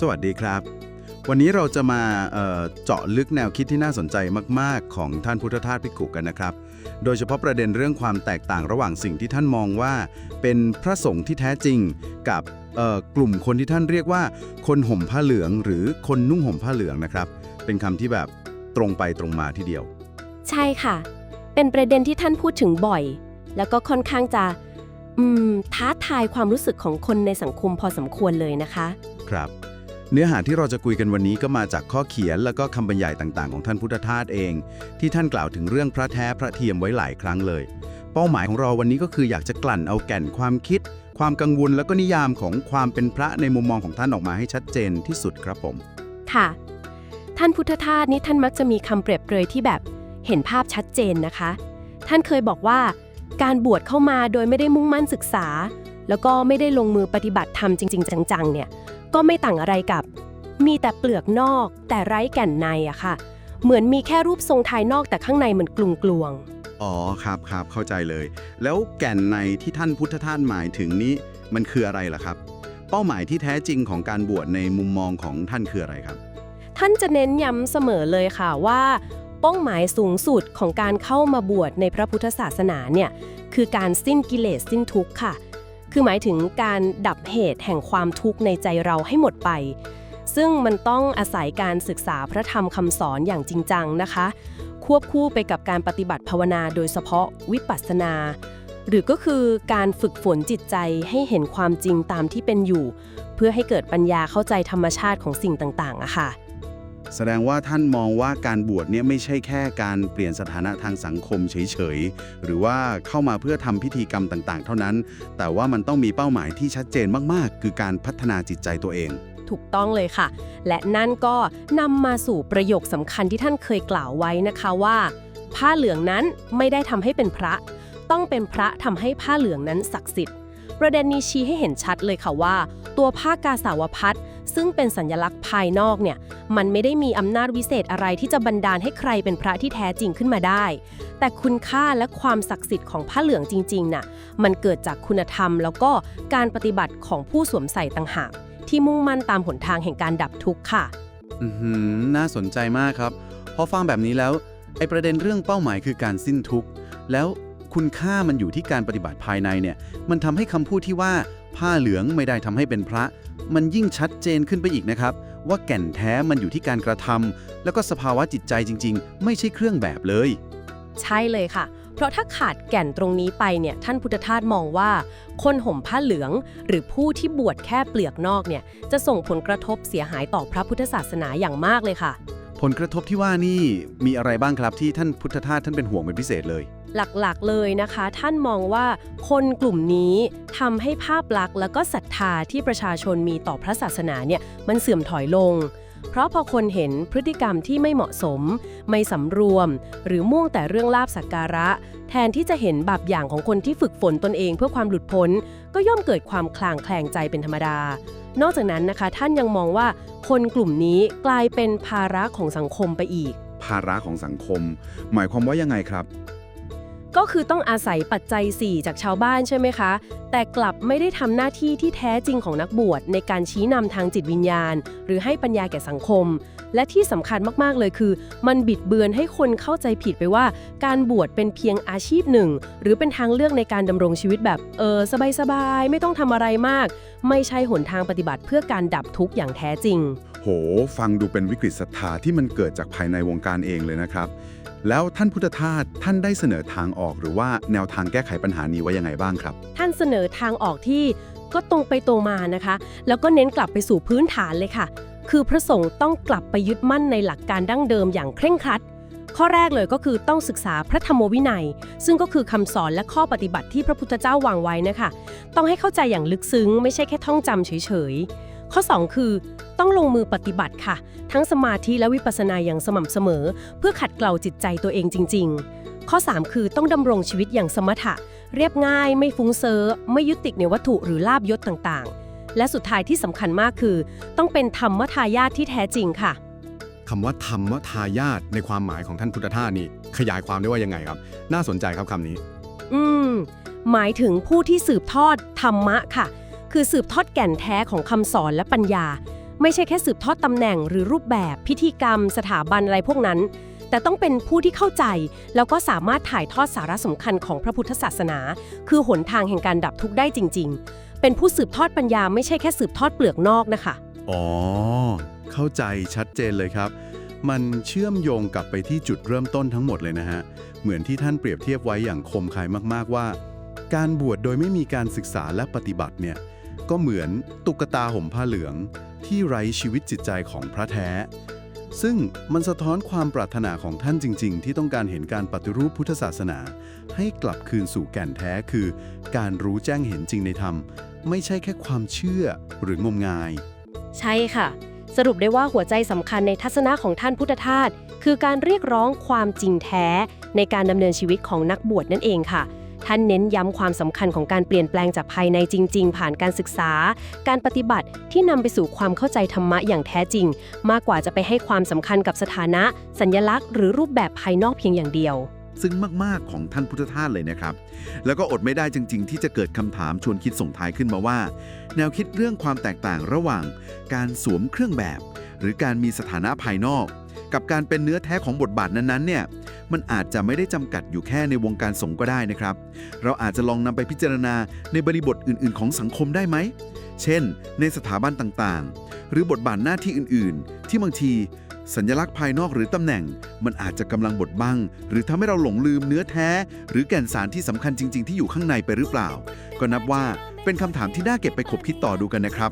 สวัสดีครับ วันนี้เราจะมาเเจาะลึกแนวคิดที่น่าสนใจมาก ๆ ของท่านพุทธทาสพิกุกันนะครับ โดยเฉพาะประเด็นเรื่องความแตกต่างระหว่างสิ่งที่ท่านมองว่า เป็นพระสงฆ์ที่แท้จริงกับกลุ่มคนที่ท่านเรียกว่า คนห่มผ้าเหลือง หรือคนนุ่งห่มผ้าเหลืองนะครับ เป็นคำที่แบบตรงไปตรงมาทีเดียว ใช่ค่ะ เป็นประเด็นที่ท่านพูดถึงบ่อย แล้วก็ค่อนข้างจะท้าทายความรู้สึกของคนในสังคมพอสมควรเลยนะคะ ครับ เนื้อหาที่เราจะคุยกันวันนี้ก็มาจากข้อเขียนแล้วก็คำบรรยายต่างๆ ของท่านพุทธทาสเอง ที่ท่านกล่าวถึงเรื่องพระแท้พระเทียมไว้หลายครั้งเลย เป้าหมายของเราวันนี้ก็คืออยากจะกลั่นเอาแก่นความคิด ความกังวลแล้วก็นิยามของความเป็นพระในมุมมองของท่านออกมาให้ชัดเจนที่สุดครับผม ค่ะ ท่านพุทธทาสนี่ท่านมักจะมีคำเปรียบเปรยที่แบบเห็นภาพชัดเจนนะคะ ท่านเคยบอกว่า การบวชเข้ามาโดยไม่ได้มุ่งมั่นศึกษา แล้วก็ไม่ได้ลงมือปฏิบัติธรรมจริง ๆ จังๆเนี่ย ก็ไม่ต่างอะไรกับ มีแต่เปลือกนอกแต่ไร้แก่นในอะค่ะ เหมือนมีแค่รูปทรงภายนอกแต่ข้างในมันกลวงๆอ๋อครับครับเข้าใจเลย แล้วแก่นในที่ท่านพุทธทาสหมายถึงนี้มันคืออะไรล่ะครับ เป้าหมายที่แท้จริงของการบวชในมุมมองของท่านคืออะไรครับ ท่านจะเน้นย้ำเสมอเลยค่ะว่าเป้าหมายสูงสุดของการเข้ามาบวชในพระพุทธศาสนาเนี่ยคือการสิ้นกิเลสสิ้นทุกข์ค่ะ คือหมายถึงการดับเหตุแห่งความทุกข์ในใจเราให้หมดไป ซึ่งมันต้องอาศัยการศึกษาพระธรรมคำสอนอย่างจริงจังนะคะ ควบคู่ไปกับการปฏิบัติภาวนาโดยเฉพาะวิปัสสนา หรือก็คือการฝึกฝนจิตใจให้เห็นความจริงตามที่เป็นอยู่ เพื่อให้เกิดปัญญาเข้าใจธรรมชาติของสิ่งต่างๆอะค่ะ แสดงว่าท่านมองว่าการบวชเนี่ยไม่ใช่แค่การเปลี่ยนสถานะทางสังคมเฉยๆ หรือว่าเข้ามาเพื่อทำพิธีกรรมต่างๆ เท่านั้น แต่ว่ามันต้องมีเป้าหมายที่ชัดเจนมากๆ คือการพัฒนาจิตใจตัวเองถูกต้องเลยค่ะ และนั่นก็นำมาสู่ประโยคสำคัญที่ท่านเคยกล่าวไว้นะคะว่า ผ้าเหลืองนั้นไม่ได้ทำให้เป็นพระ ต้องเป็นพระทำให้ผ้าเหลืองนั้นศักดิ์สิทธิ์ ประเด็นนี้ชี้ให้เห็นชัดเลยค่ะว่า ตัวผ้ากาสาวพัดซึ่งเป็นสัญลักษณ์ภายนอกเนี่ย มันไม่ได้มีอำนาจวิเศษอะไรที่จะบันดาลให้ใครเป็นพระที่แท้จริงขึ้นมาได้ แต่คุณค่าและความศักดิ์สิทธิ์ของผ้าเหลืองจริงๆน่ะ มันเกิดจากคุณธรรม แล้วก็การปฏิบัติของผู้สวมใส่ต่างหากที่มุ่งมั่นตามหนทางแห่งการดับทุกข์ค่ะ อือหือน่าสนใจมากครับ พอฟังแบบนี้แล้ว ไอประเด็นเรื่องเป้าหมายคือการสิ้นทุกข์ แล้ว คุณค่ามันอยู่ที่การปฏิบัติภายในเนี่ย มันทำให้คำพูดที่ว่าผ้าเหลืองไม่ได้ทำให้เป็นพระ มันยิ่งชัดเจนขึ้นไปอีกนะครับ ว่าแก่นแท้มันอยู่ที่การกระทำแล้วก็สภาวะจิตใจจริง ๆ ไม่ใช่เครื่องแบบเลย ใช่เลยค่ะ เพราะถ้าขาดแก่นตรงนี้ไปเนี่ยท่านพุทธทาสมองว่า คนห่มผ้าเหลือง หรือผู้ที่บวชแค่เปลือกนอกเนี่ยจะส่งผลกระทบเสียหายต่อพระพุทธศาสนาอย่างมากเลยค่ะ ผลกระทบที่ว่านี่มีอะไรบ้างครับที่ท่านพุทธทาสท่านเป็นห่วงเป็นพิเศษเลย หลักๆเลยนะคะ ท่านมองว่าคนกลุ่มนี้ทำให้ภาพลักษณ์แล้วก็ศรัทธาที่ประชาชนมีต่อพระศาสนาเนี่ยมันเสื่อมถอยลง เพราะพอคนเห็นพฤติกรรมที่ไม่เหมาะสม ไม่สำรวม หรือมุ่งแต่เรื่องลาบสักการะ แทนที่จะเห็นแบบอย่างของคนที่ฝึกฝนตนเองเพื่อความหลุดพ้น ก็ย่อมเกิดความคลางแคลงใจเป็นธรรมดานอกจากนั้นนะคะท่านยังมองว่าคนกลุ่มนี้กลายเป็นภาระของสังคมไปอีก ภาระของสังคม หมายความว่ายังไงครับ ก็คือต้องอาศัยปัจจัย 4 จากชาวบ้านใช่ไหมคะ แต่กลับไม่ได้ทำหน้าที่ที่แท้จริงของนักบวชในการชี้นำทางจิตวิญญาณ หรือให้ปัญญาแก่สังคม และที่สำคัญมากๆเลยคือ มันบิดเบือนให้คนเข้าใจผิดไปว่า การบวชเป็นเพียงอาชีพหนึ่ง หรือเป็นทางเลือกในการดำรงชีวิตแบบเออสบายๆไม่ต้องทำอะไรมาก ไม่ใช่หนทางปฏิบัติเพื่อการดับทุกข์อย่างแท้จริง โห ฟังดูเป็นวิกฤตศรัทธาที่มันเกิดจากภายในวงการเองเลยนะครับ แล้วท่านพุทธทาสท่านได้เสนอทางออกหรือว่าแนวทางแก้ไขปัญหานี้ไว้ยังไงบ้างครับ ท่านเสนอทางออกที่ก็ตรงไปตรงมานะคะ แล้วก็เน้นกลับไปสู่พื้นฐานเลยค่ะ คือพระสงฆ์ต้องกลับไปยึดมั่นในหลักการดั้งเดิมอย่างเคร่งครัด ข้อแรกเลยก็คือต้องศึกษาพระธรรมวินัย ซึ่งก็คือคำสอนและข้อปฏิบัติที่พระพุทธเจ้าวางไว้นะคะ ต้องให้เข้าใจอย่างลึกซึ้ง ไม่ใช่แค่ท่องจำเฉยๆ ข้อ 2 คือ ต้องลงมือปฏิบัติค่ะ ทั้งสมาธิและวิปัสสนาอย่างสม่ำเสมอ เพื่อขัดเกลาจิตใจตัวเองจริง ๆ ข้อ 3 คือต้องดำรงชีวิตอย่างสมถะ เรียบง่าย ไม่ฟุ้งเซ่อไม่ยึดติดในวัตถุหรือลาบยศต่างๆ และสุดท้ายที่สำคัญมากคือ ต้องเป็นธรรมทายาทที่แท้จริงค่ะคำว่าธรรมทายาทในความหมายของท่านพุทธทาสนี่ขยายความได้ว่ายังไงครับ น่าสนใจครับคำนี้ อืม หมายถึงผู้ที่สืบทอดธรรมะค่ะ คือสืบทอดแก่นแท้ของคำสอนและปัญญา ไม่ใช่แค่สืบทอดตำแหน่งหรือรูปแบบ พิธีกรรม สถาบันอะไรพวกนั้น แต่ต้องเป็นผู้ที่เข้าใจ แล้วก็สามารถถ่ายทอดสาระสำคัญของพระพุทธศาสนา คือหนทางแห่งการดับทุกข์ได้จริง ๆ เป็นผู้สืบทอดปัญญาไม่ใช่แค่สืบทอดเปลือกนอกนะคะ อ๋อ เข้าใจชัดเจนเลยครับ มันเชื่อมโยงกลับไปที่จุดเริ่มต้นทั้งหมดเลยนะฮะ เหมือนที่ท่านเปรียบเทียบไว้อย่างคมคายมากๆว่า การบวชโดยไม่มีการศึกษาและปฏิบัติเนี่ย ก็เหมือนตุ๊กตาห่มผ้าเหลืองที่ไร้ชีวิตจิตใจของพระแท้ ซึ่งมันสะท้อนความปรารถนาของท่านจริง ๆ ที่ต้องการเห็นการปฏิรูปพุทธศาสนา ให้กลับคืนสู่แก่นแท้คือ การรู้แจ้งเห็นจริงในธรรม ไม่ใช่แค่ความเชื่อหรืองมงาย ใช่ค่ะ สรุปได้ว่าหัวใจสำคัญในทัศนะของท่านพุทธทาสคือการเรียกร้องความจริงแท้ในการดำเนินชีวิตของนักบวชนั่นเองค่ะ ท่านเน้นย้ำความสำคัญของการเปลี่ยนแปลงจากภายในจริง ๆ ผ่านการศึกษา การปฏิบัติที่นำไปสู่ความเข้าใจธรรมะอย่างแท้จริง มากกว่าจะไปให้ความสำคัญกับสถานะ สัญญลักษณ์หรือรูปแบบภายนอกเพียงอย่างเดียว ซึ่งมาก ๆ ของท่านพุทธทาสเลยนะครับ แล้วก็อดไม่ได้จริง ๆ ที่จะเกิดคำถามชวนคิดส่งท้ายขึ้นมาว่า แนวคิดเรื่องความแตกต่างระหว่าง การสวมเครื่องแบบ หรือการมีสถานะภายนอก กับการเป็นเนื้อแท้ของบทบาทนั้นๆเนี่ย มันอาจจะไม่ได้จำกัดอยู่แค่ในวงการสงฆ์ก็ได้นะครับ เราอาจจะลองนำไปพิจารณาในบริบทอื่น ๆ ของสังคมได้ไหม เช่น ในสถาบันต่างๆ หรือบทบาทหน้าที่อื่น ๆ ที่บางทีสัญลักษณ์ภายนอกหรือตำแหน่ง มันอาจจะกำลังบดบัง หรือทำให้เราหลงลืมเนื้อแท้ หรือแก่นสารที่สำคัญจริง ๆ ที่อยู่ข้างในไปหรือเปล่า ก็นับว่าเป็นคำถามที่น่าเก็บไปคบคิดต่อดูกันนะครับ